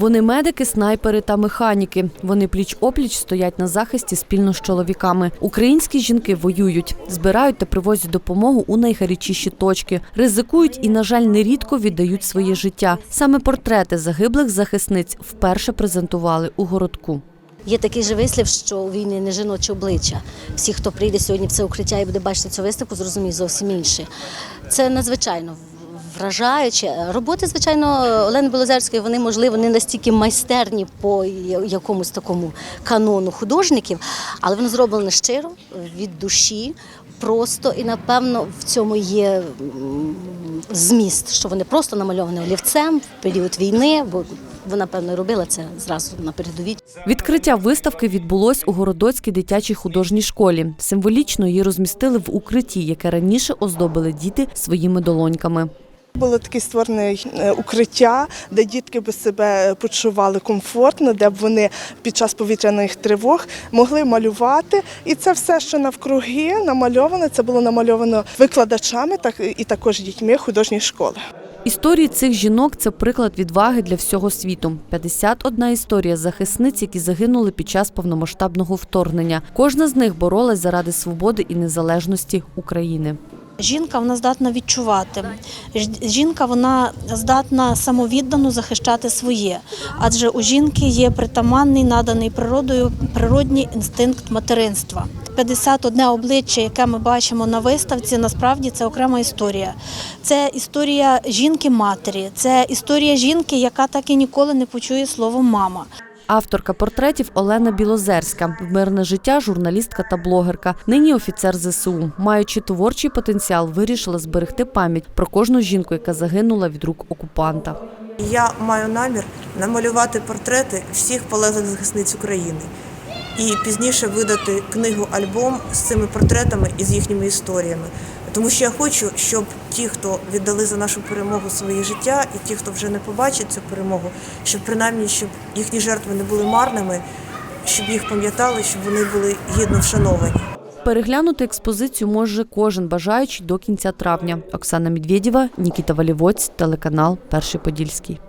Вони медики, снайпери та механіки. Вони пліч опліч стоять на захисті спільно з чоловіками. Українські жінки воюють, збирають та привозять допомогу у найгарячіші точки, ризикують і, на жаль, нерідко віддають своє життя. Саме портрети загиблих захисниць вперше презентували у городку. Є такий же вислів, що у війни не жіноче обличчя. Всі, хто прийде сьогодні в це укриття і буде бачити цю виставку, зрозуміють зовсім інше. Це надзвичайно вражаюче. Роботи, звичайно, Олени Білозерської, вони, можливо, не настільки майстерні по якомусь такому канону художників, але воно зроблено щиро, від душі, просто і, напевно, в цьому є зміст, що вони просто намальовані олівцем в період війни, бо вона, певно, робила це зразу на передовій. Відкриття виставки відбулось у Городоцькій дитячій художній школі. Символічно її розмістили в укритті, яке раніше оздобили діти своїми долоньками. Було таке створене е, укриття, де дітки би себе почували комфортно, де б вони під час повітряних тривог могли малювати. І це все, що навкруги намальоване, це було намальовано викладачами і також дітьми художньої школи. Історії цих жінок це приклад відваги для всього світу. 51 історія захисниць, які загинули під час повномасштабного вторгнення. Кожна з них боролась заради свободи і незалежності України. Жінка вона здатна відчувати. Жінка вона здатна самовіддано захищати своє, адже у жінки є притаманний наданий природою природній інстинкт материнства. 51 обличчя, яке ми бачимо на виставці, насправді це окрема історія. Це історія жінки-матері, це історія жінки, яка так і ніколи не почує слово мама. Авторка портретів Олена Білозерська, в мирне життя, журналістка та блогерка. Нині офіцер ЗСУ. Маючи творчий потенціал, вирішила зберегти пам'ять про кожну жінку, яка загинула від рук окупанта. Я маю намір намалювати портрети всіх полеглих захисниць України і пізніше видати книгу-альбом з цими портретами і з їхніми історіями. Тому що я хочу, щоб ті, хто віддали за нашу перемогу своє життя, і ті, хто вже не побачить цю перемогу, щоб принаймні щоб їхні жертви не були марними, щоб їх пам'ятали, щоб вони були гідно вшановані. Переглянути експозицію може кожен бажаючий до кінця травня. Оксана Медведєва, Нікіта Валівоць, телеканал Перший Подільський.